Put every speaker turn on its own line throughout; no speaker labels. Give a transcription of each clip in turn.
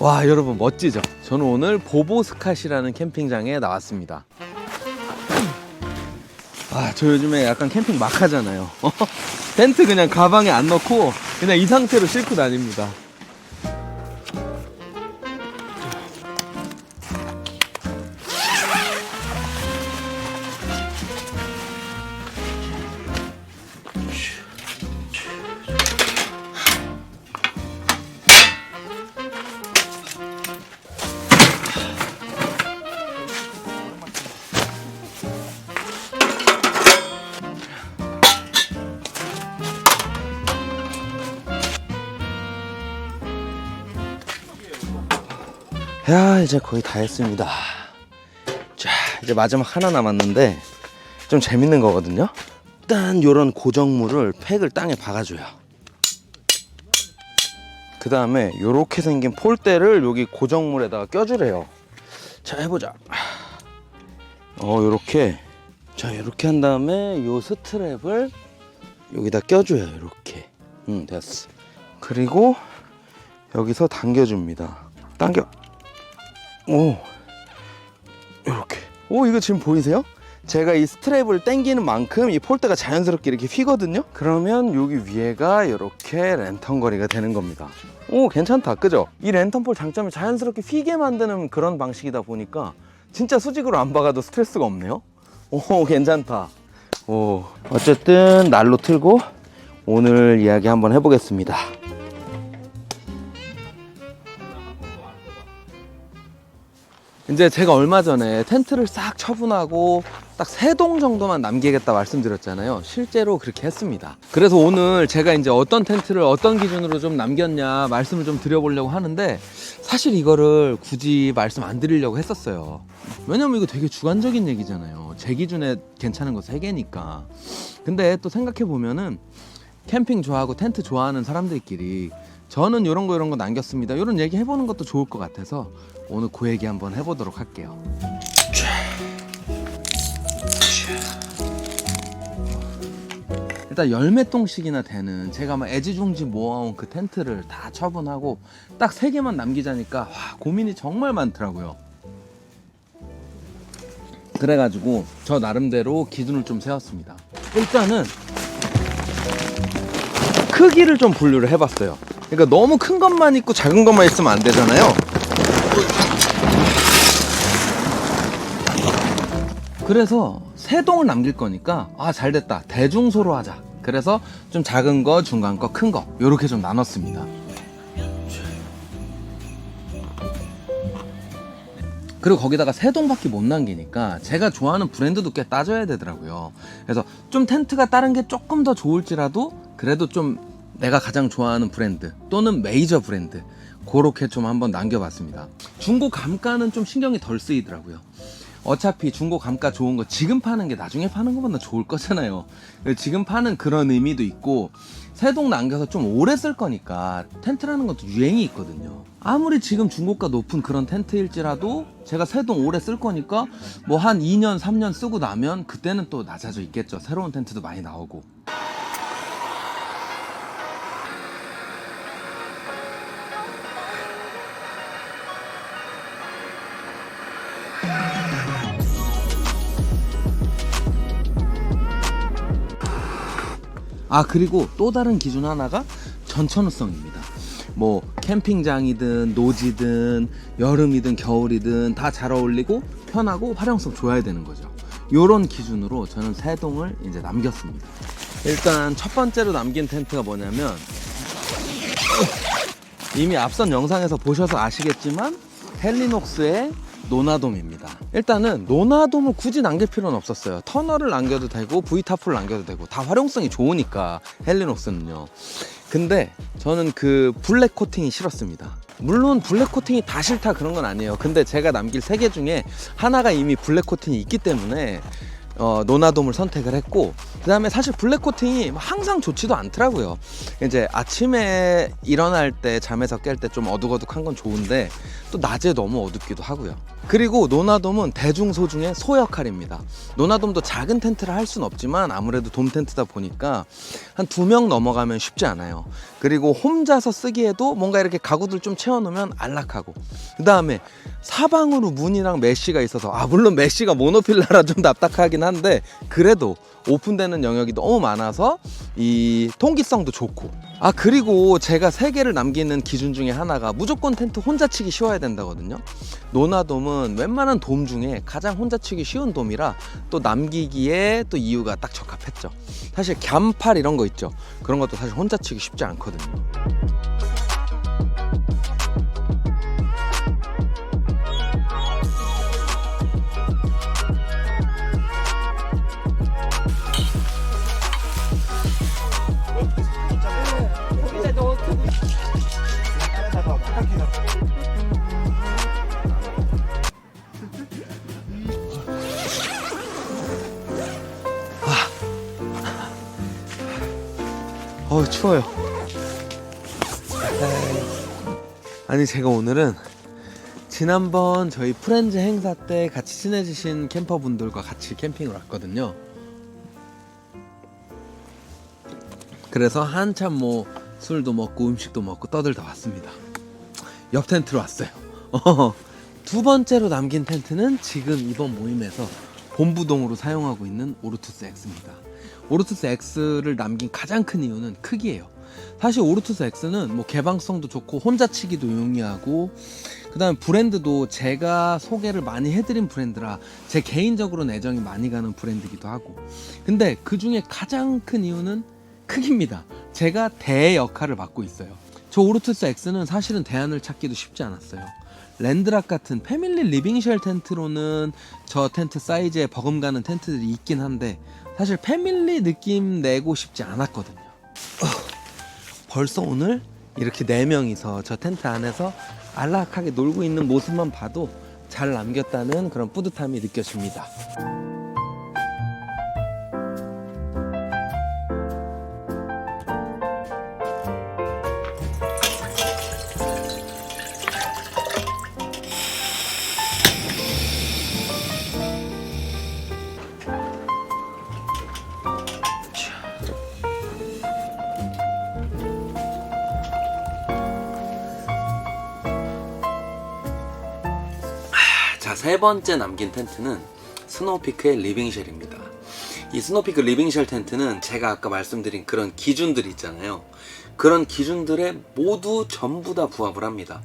와 여러분 멋지죠? 저는 오늘 보보스캇이라는 캠핑장에 나왔습니다. 아저 요즘에 약간 캠핑 막 하잖아요. 텐트 그냥 가방에 안 넣고 그냥 이 상태로 싣고 다닙니다. 야 이제 거의 다 했습니다. 자 이제 마지막 하나 남았는데 좀 재밌는 거거든요. 일단 요런 고정물을 팩을 땅에 박아줘요. 그 다음에 요렇게 생긴 폴대를 여기 고정물에다가 껴주래요. 자 해보자. 어 요렇게 자 요렇게 한 다음에 요 스트랩을 여기다 껴줘요. 요렇게. 응 됐어. 그리고 여기서 당겨줍니다. 당겨. 오. 이렇게. 오 이거 지금 보이세요? 제가 이 스트랩을 당기는 만큼 이 폴대가 자연스럽게 이렇게 휘거든요? 그러면 여기 위에가 이렇게 랜턴거리가 되는 겁니다. 오 괜찮다. 그죠? 이 랜턴폴 장점이 자연스럽게 휘게 만드는 그런 방식이다 보니까 진짜 수직으로 안 박아도 스트레스가 없네요? 오 괜찮다. 오 어쨌든 난로 틀고 오늘 이야기 한번 해보겠습니다 이제 제가 얼마 전에 텐트를 싹 처분하고 딱 세 동 정도만 남기겠다 말씀드렸잖아요. 실제로 그렇게 했습니다. 그래서 오늘 제가 이제 어떤 텐트를 어떤 기준으로 좀 남겼냐 말씀을 좀 드려보려고 하는데 사실 이거를 굳이 말씀 안 드리려고 했었어요. 왜냐면 이거 되게 주관적인 얘기잖아요. 제 기준에 괜찮은 거 세 개니까. 근데 또 생각해 보면은 캠핑 좋아하고 텐트 좋아하는 사람들끼리 저는 이런 거 이런 거 남겼습니다. 이런 얘기 해보는 것도 좋을 것 같아서 오늘 그 얘기 한번 해보도록 할게요. 일단 열몇 동씩이나 되는 제가 막 애지중지 모아온 그 텐트를 다 처분하고 딱 세 개만 남기자니까 와, 고민이 정말 많더라고요. 그래가지고 저 나름대로 기준을 좀 세웠습니다. 일단은 크기를 좀 분류를 해봤어요. 그러니까 너무 큰 것만 있고 작은 것만 있으면 안 되잖아요. 그래서 세 동을 남길 거니까 아 잘 됐다 대중소로 하자. 그래서 좀 작은 거, 중간 거, 큰 거 이렇게 좀 나눴습니다. 그리고 거기다가 세 동밖에 못 남기니까 제가 좋아하는 브랜드도 꽤 따져야 되더라고요. 그래서 좀 텐트가 다른 게 조금 더 좋을지라도 그래도 좀 내가 가장 좋아하는 브랜드 또는 메이저 브랜드 그렇게 좀 한번 남겨봤습니다. 중고 감가는 좀 신경이 덜 쓰이더라고요. 어차피 중고 감가 좋은 거 지금 파는 게 나중에 파는 것보다 좋을 거잖아요. 지금 파는 그런 의미도 있고 새동 남겨서 좀 오래 쓸 거니까 텐트라는 것도 유행이 있거든요. 아무리 지금 중고가 높은 그런 텐트일지라도 제가 새동 오래 쓸 거니까 뭐 한 2년, 3년 쓰고 나면 그때는 또 낮아져 있겠죠. 새로운 텐트도 많이 나오고. 아 그리고 또 다른 기준 하나가 전천후성입니다. 뭐 캠핑장이든 노지든 여름이든 겨울이든 다 잘 어울리고 편하고 활용성 좋아야 되는 거죠. 요런 기준으로 저는 세 동을 이제 남겼습니다. 일단 첫 번째로 남긴 텐트가 뭐냐면 이미 앞선 영상에서 보셔서 아시겠지만 헬리녹스의 노나돔입니다. 일단은 노나돔을 굳이 남길 필요는 없었어요. 터널을 남겨도 되고 V타프를 남겨도 되고 다 활용성이 좋으니까 헬리녹스는요. 근데 저는 그 블랙 코팅이 싫었습니다. 물론 블랙 코팅이 다 싫다 그런 건 아니에요. 근데 제가 남길 세 개 중에 하나가 이미 블랙 코팅이 있기 때문에 어, 노나돔을 선택을 했고 그 다음에 사실 블랙 코팅이 항상 좋지도 않더라고요. 이제 아침에 일어날 때 잠에서 깰 때 좀 어둑어둑한 건 좋은데 또 낮에 너무 어둡기도 하고요. 그리고 노나돔은 대중소 중에 소 역할입니다. 노나돔도 작은 텐트를 할 수는 없지만 아무래도 돔 텐트다 보니까 한 두 명 넘어가면 쉽지 않아요. 그리고 혼자서 쓰기에도 뭔가 이렇게 가구들 좀 채워놓으면 안락하고 그 다음에 사방으로 문이랑 메쉬가 있어서 아 물론 메쉬가 모노필라라 좀 답답하 긴 한데 그래도 오픈되는 영역이 너무 많아서 이 통기성도 좋고. 아 그리고 제가 세 개를 남기는 기준 중에 하나가 무조건 텐트 혼자 치기 쉬워야 된다거든요. 노나돔은 웬만한 돔 중에 가장 혼자 치기 쉬운 돔이라 또 남기기에 또 이유가 딱 적합했죠. 사실 갸팔 이런 거 있죠. 그런 것도 사실 혼자 치기 쉽지 않거든요 어 추워요. 아니 제가 오늘은 지난번 저희 프렌즈 행사 때 같이 친해지신 캠퍼분들과 같이 캠핑을 왔거든요. 그래서 한참 뭐 술도 먹고 음식도 먹고 떠들다 왔습니다. 옆 텐트로 왔어요. 어, 두 번째로 남긴 텐트는 지금 이번 모임에서 본부동으로 사용하고 있는 오르투스 X입니다. 오르투스 X를 남긴 가장 큰 이유는 크기예요. 사실 오르투스 X는 뭐 개방성도 좋고 혼자 치기도 용이하고 그다음에 브랜드도 제가 소개를 많이 해드린 브랜드라 제 개인적으로는 애정이 많이 가는 브랜드기도 하고 근데 그 중에 가장 큰 이유는 크기입니다. 제가 대 역할을 맡고 있어요. 저 오르투스 X는 사실은 대안을 찾기도 쉽지 않았어요. 랜드락 같은 패밀리 리빙쉘 텐트로는 저 텐트 사이즈에 버금가는 텐트들이 있긴 한데 사실 패밀리 느낌 내고 싶지 않았거든요. 어, 벌써 오늘 이렇게 네 명이서 저 텐트 안에서 안락하게 놀고 있는 모습만 봐도 잘 남겼다는 그런 뿌듯함이 느껴집니다. 자, 세 번째 남긴 텐트는 스노우피크의 리빙쉘입니다. 이 스노우피크 리빙쉘 텐트는 제가 아까 말씀드린 그런 기준들 있잖아요. 그런 기준들에 모두 전부 다 부합을 합니다.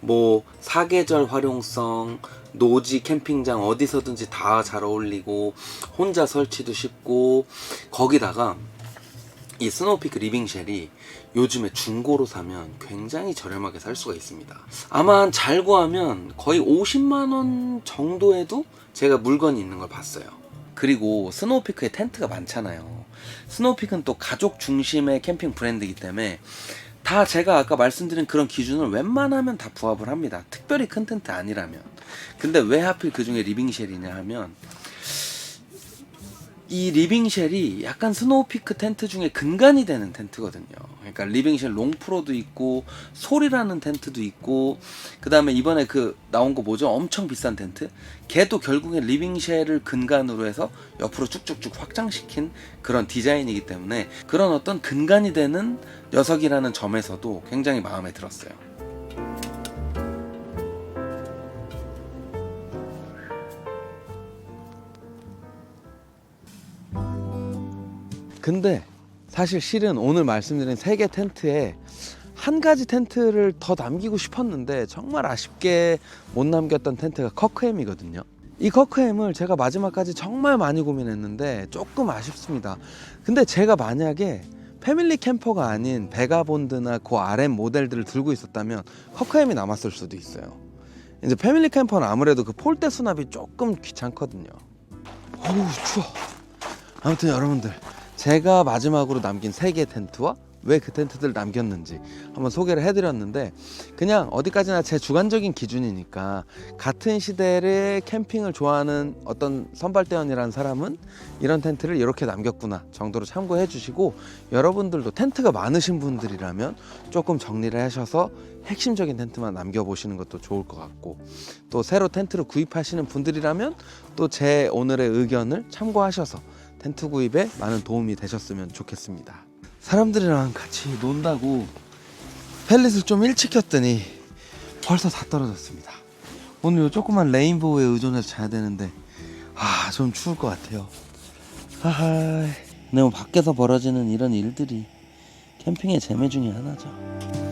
뭐 사계절 활용성, 노지 캠핑장 어디서든지 다 잘 어울리고 혼자 설치도 쉽고 거기다가 이 스노우피크 리빙쉘이 요즘에 중고로 사면 굉장히 저렴하게 살 수가 있습니다. 아마 잘 구하면 거의 50만 원 정도에도 제가 물건이 있는 걸 봤어요. 그리고 스노우피크에 텐트가 많잖아요. 스노우피크는 또 가족 중심의 캠핑 브랜드이기 때문에 다 제가 아까 말씀드린 그런 기준을 웬만하면 다 부합을 합니다. 특별히 큰 텐트 아니라면. 근데 왜 하필 그 중에 리빙쉘이냐 하면 이 리빙쉘이 약간 스노우피크 텐트 중에 근간이 되는 텐트거든요. 그러니까 리빙쉘 롱프로도 있고 솔이라는 텐트도 있고 그 다음에 이번에 그 나온 거 뭐죠? 엄청 비싼 텐트? 걔도 결국엔 리빙쉘을 근간으로 해서 옆으로 쭉쭉쭉 확장시킨 그런 디자인이기 때문에 그런 어떤 근간이 되는 녀석이라는 점에서도 굉장히 마음에 들었어요. 근데 사실 실은 오늘 말씀드린 세 개 텐트에 한 가지 텐트를 더 남기고 싶었는데 정말 아쉽게 못 남겼던 텐트가 커크햄이거든요. 이 커크햄을 제가 마지막까지 정말 많이 고민했는데 조금 아쉽습니다. 근데 제가 만약에 패밀리 캠퍼가 아닌 베가본드나 그 RM 모델들을 들고 있었다면 커크햄이 남았을 수도 있어요. 이제 패밀리 캠퍼는 아무래도 그 폴대 수납이 조금 귀찮거든요. 어우 추워. 아무튼 여러분들 제가 마지막으로 남긴 세 개 텐트와 왜 그 텐트들 남겼는지 한번 소개를 해드렸는데 그냥 어디까지나 제 주관적인 기준이니까 같은 시대를 캠핑을 좋아하는 어떤 선발대원이라는 사람은 이런 텐트를 이렇게 남겼구나 정도로 참고해 주시고 여러분들도 텐트가 많으신 분들이라면 조금 정리를 하셔서 핵심적인 텐트만 남겨보시는 것도 좋을 것 같고 또 새로 텐트를 구입하시는 분들이라면 또 제 오늘의 의견을 참고하셔서 텐트 구입에 많은 도움이 되셨으면 좋겠습니다. 사람들이랑 같이 논다고 펠릿을 좀 일찍 켰더니 벌써 다 떨어졌습니다. 오늘 요 조그만 레인보우에 의존해서 자야 되는데 아 좀 추울 것 같아요. 하하. 근데 뭐 밖에서 벌어지는 이런 일들이 캠핑의 재미 중에 하나죠.